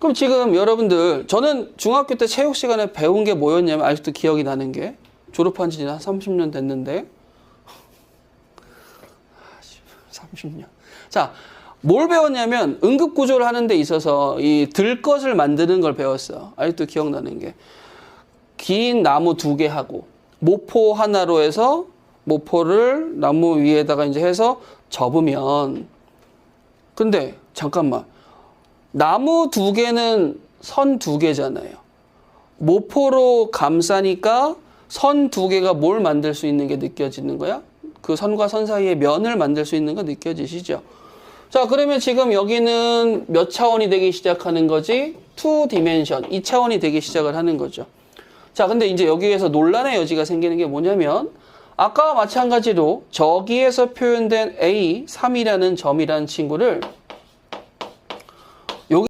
그럼 지금 여러분들 저는 중학교 때 체육 시간에 배운 게 뭐였냐면 아직도 기억이 나는 게 졸업한 지 한 30년 됐는데 30년. 자, 뭘 배웠냐면 응급 구조를 하는 데 있어서 이 들것을 만드는 걸 배웠어. 아직도 기억나는 게. 긴 나무 두 개 하고 모포 하나로 해서 모포를 나무 위에다가 이제 해서 접으면 근데 잠깐만. 나무 두 개는 선 두 개잖아요. 모포로 감싸니까 선 두 개가 뭘 만들 수 있는 게 느껴지는 거야? 그 선과 선 사이에 면을 만들 수 있는 거 느껴지시죠? 자, 그러면 지금 여기는 몇 차원이 되기 시작하는 거지? 2 디멘션, 2차원이 되기 시작을 하는 거죠. 자, 근데 이제 여기에서 논란의 여지가 생기는 게 뭐냐면 아까와 마찬가지로 저기에서 표현된 A, 3이라는 점이라는 친구를